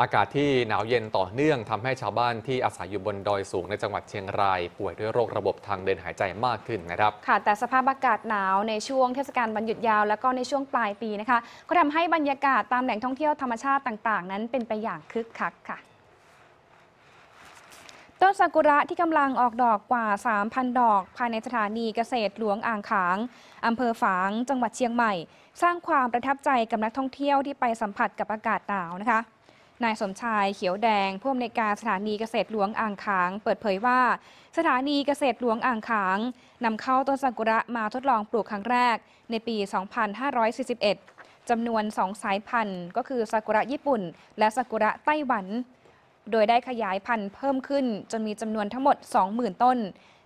อากาศที่หนาวเย็นต่อเนื่องทำให้ชาวบ้านที่อาศัยอยู่บนดอยสูงในจังหวัดเชียงราย ป่วยด้วยโรคระบบทางเดินหายใจมากขึ้นนะครับ ค่ะ แต่สภาพอากาศหนาวในช่วงเทศกาลวันหยุดยาว แล้วก็ในช่วงปลายปีนะคะ ก็ทำให้บรรยากาศตามแหล่งท่องเที่ยวธรรมชาติต่าง ๆ นั้นเป็นไปอย่างคึกคักค่ะต้นซากุระที่กำลังออกดอกกว่า 3,000 ดอก ภายในสถานีเกษตรหลวงอ่างขาง อำเภอฝาง จังหวัดเชียงใหม่ สร้างความประทับใจกับนักท่องเที่ยวที่ไปสัมผัสกับอากาศหนาวนะคะ นายสมชายเขียวแดงผู้อำนวยการสถานีเกษตรหลวงอ่างขาง เปิดเผยว่า สถานีเกษตรหลวงอ่างขางนำเข้าต้นซากุระมาทดลองปลูกครั้งแรก ในปี 2541จำนวน 2 สายพันธุ์ ก็คือซากุระญี่ปุ่น และซากุระไต้หวัน โดยได้ขยายพันธุ์เพิ่มขึ้นจนมีจำนวนทั้งหมด 20,000 ต้น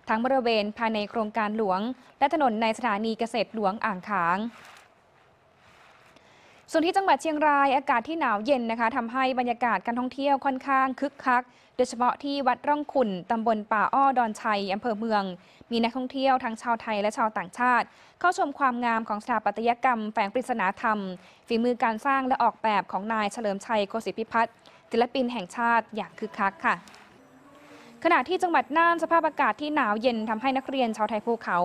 ทั้งบริเวณภายในโครงการหลวง และถนนในสถานีเกษตรหลวงอ่างขาง ส่วนที่จังหวัดเชียงรายอากาศที่หนาวเย็นนะคะทำให้บรรยากาศการท่องเที่ยวค่อนข้างคึกคัก โดยเฉพาะที่วัดร่องขุนตำบลป่าอ้อดอนชัยอำเภอเมือง มีนักท่องเที่ยวทั้งชาวไทยและชาวต่างชาติ เข้าชมความงามของสถาปัตยกรรมแฝงปริศนาธรรม ฝีมือการสร้างและออกแบบของนายเฉลิมชัยโกศิพิพัฒน์ศิลปินแห่งชาติอย่างคึกคักค่ะ ขณะที่จังหวัดน่านสภาพอากาศที่หนาวเย็นทำให้นักเรียนชาวไทยภูเขา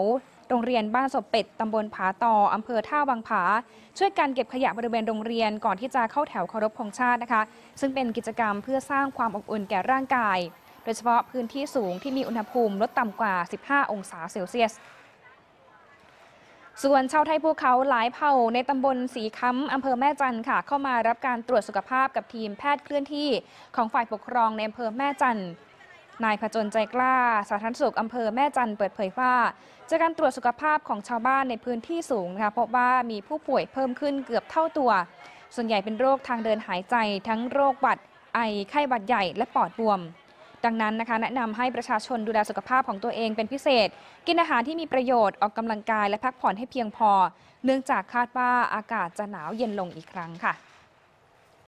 โรงเรียนบ้านศพเป็ดตำบลผาตออำเภอท่าวังผา ช่วยกันเก็บขยะบริเวณโรงเรียนก่อนที่จะเข้าแถวเคารพธงชาตินะคะ ซึ่งเป็นกิจกรรมเพื่อสร้างความอบอุ่นแก่ร่างกาย โดยเฉพาะพื้นที่สูงที่มีอุณหภูมิลดต่ำกว่า 15 องศาเซลเซียสส่วนชาวไทยภูเขาหลายเผ่าในตำบลสีค้ำอำเภอแม่จันค่ะ เข้ามารับการตรวจสุขภาพกับทีมแพทย์เคลื่อนที่ของฝ่ายปกครองในอำเภอแม่จัน นายผจญใจกล้า สาธารณสุขอำเภอแม่จันเปิดเผยว่า จากการตรวจสุขภาพของชาวบ้านในพื้นที่สูงนะคะพบว่ามีผู้ป่วยเพิ่มขึ้นเกือบเท่าตัว ส่วนใหญ่เป็นโรคทางเดินหายใจ ทั้งโรคหวัด ไอไข้หวัดใหญ่และปอดบวม ดังนั้นนะคะแนะนำให้ประชาชนดูแลสุขภาพของตัวเองเป็นพิเศษ กินอาหารที่มีประโยชน์ออกกำลังกายและพักผ่อนให้เพียงพอ เนื่องจากคาดว่าอากาศจะหนาวเย็นลงอีกครั้งค่ะ